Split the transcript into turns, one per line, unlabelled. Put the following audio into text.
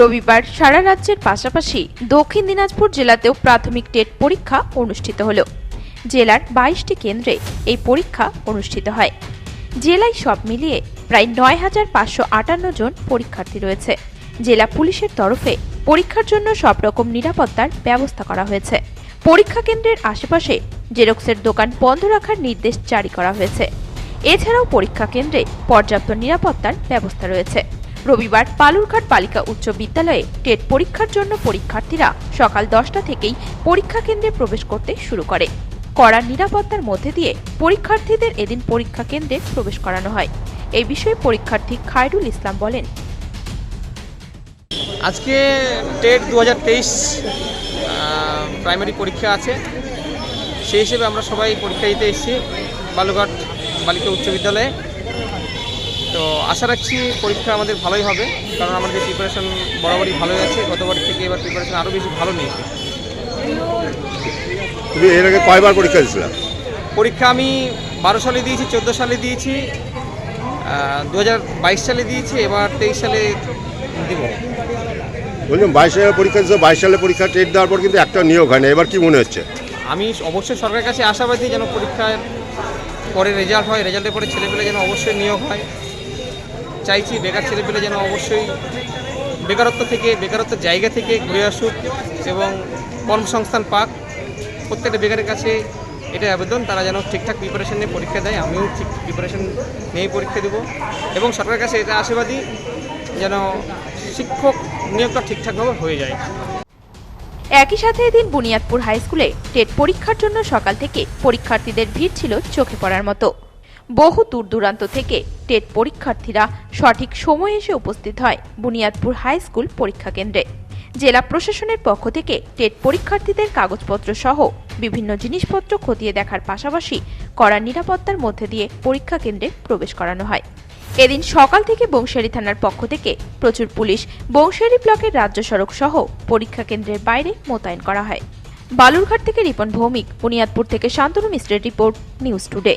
রবিবার সারা রাজ্যের পাশাপাশি দক্ষিণ দিনাজপুর জেলাতেও প্রাথমিক টেট পরীক্ষা অনুষ্ঠিত হল। জেলার বাইশটি কেন্দ্রে এই পরীক্ষা অনুষ্ঠিত হয়। জেলায় সব মিলিয়ে প্রায় নয় হাজার পাঁচশো আটান্ন জন পরীক্ষার্থী রয়েছে। জেলা পুলিশের তরফে পরীক্ষার জন্য সব রকম নিরাপত্তার ব্যবস্থা করা হয়েছে। পরীক্ষা কেন্দ্রের আশেপাশে জেরক্সের দোকান বন্ধ রাখার নির্দেশ জারি করা হয়েছে। এছাড়াও পরীক্ষা কেন্দ্রে পর্যাপ্ত নিরাপত্তার ব্যবস্থা রয়েছে। রবিবার পালুরঘাট বালিকা উচ্চ বিদ্যালয়ে টেট পরীক্ষার জন্য পরীক্ষার্থীরা সকাল দশটা থেকেই পরীক্ষা কেন্দ্রে প্রবেশ করতে শুরু করে। কড়া নিরাপত্তার মধ্যে দিয়ে পরীক্ষার্থীদের এদিন পরীক্ষা কেন্দ্রে প্রবেশ করানো হয়। এই বিষয়ে পরীক্ষার্থী খায়রুল ইসলাম বলেন।
আজকে টেট দু হাজার তেইশ প্রাইমারি পরীক্ষা আছে। সেই হিসেবে আমরা সবাই পরীক্ষা দিতে এসেছি বালুঘাট বালিকা উচ্চ বিদ্যালয়ে। তো আশা রাখছি পরীক্ষা আমাদের ভালোই হবে কারণ আমাদের প্রিপারেশন বরাবরই ভালোই আছে গতবার থেকে এবার প্রিপারেশন আরও বেশি ভালো নিয়েছে
তুমি এর আগে কয়বার পরীক্ষা দিয়েছিলে?
পরীক্ষা আমি বারো সালে দিয়েছি চোদ্দ সালে দিয়েছি দু হাজার বাইশ সালে দিয়েছি এবার তেইশ সালে দিব।
বললাম বাইশ সালে পরীক্ষা দিয়েছ বাইশ সালে পরীক্ষা টেট দেওয়ার পর কিন্তু একটা নিয়োগ হয় না এবার কি মনে হচ্ছে?
আমি অবশ্যই সরকারের কাছে আশাবাদী যেন পরীক্ষার পরে রেজাল্ট হয় রেজাল্টের পরে ছেলেপেলে যেন অবশ্যই নিয়োগ হয়। চাইছি বেকার ছেলেপেলে যেন অবশ্যই বেকারত্ব থেকে, বেকারত্বের জায়গা থেকে ঘুরে আসুক এবং কর্মসংস্থান পাক। প্রত্যেকটা বেকারের কাছে এটা আবেদন, তারা যেন ঠিকঠাক প্রিপারেশন নিয়ে পরীক্ষা দেয়। আমিও ঠিক প্রিপারেশন নিয়েই পরীক্ষা দেবো এবং সরকারের কাছে এটা আশীর্বাদী যেন শিক্ষক নিয়োগটা ঠিকঠাকভাবে হয়ে যায়।
একই সাথে এদিন বুনিয়াদপুর হাই স্কুলে টেট পরীক্ষার জন্য সকাল থেকে পরীক্ষার্থীদের ভিড় ছিল চোখে পড়ার মতো। বহু দূর দূরান্ত থেকে টেট পরীক্ষার্থীরা সঠিক সময়ে এসে উপস্থিত হয় বুনিয়াদপুর হাই স্কুল পরীক্ষা কেন্দ্রে। জেলা প্রশাসনের পক্ষ থেকে টেট পরীক্ষার্থীদের কাগজপত্র সহ বিভিন্ন জিনিসপত্র খতিয়ে দেখার পাশাপাশি কড়া নিরাপত্তার মধ্যে দিয়ে পরীক্ষা কেন্দ্রে প্রবেশ করানো হয়। এদিন সকাল থেকে বংশারী থানার পক্ষ থেকে প্রচুর পুলিশ, বংশারী ব্লকের রাজ্য সড়ক সহ পরীক্ষা কেন্দ্রের বাইরে মোতায়েন করা হয়। বালুরঘাট থেকে রিপন ভৌমিক, বুনিয়াদপুর থেকে শান্তনু মিশ্রের রিপোর্ট, নিউজ টুডে।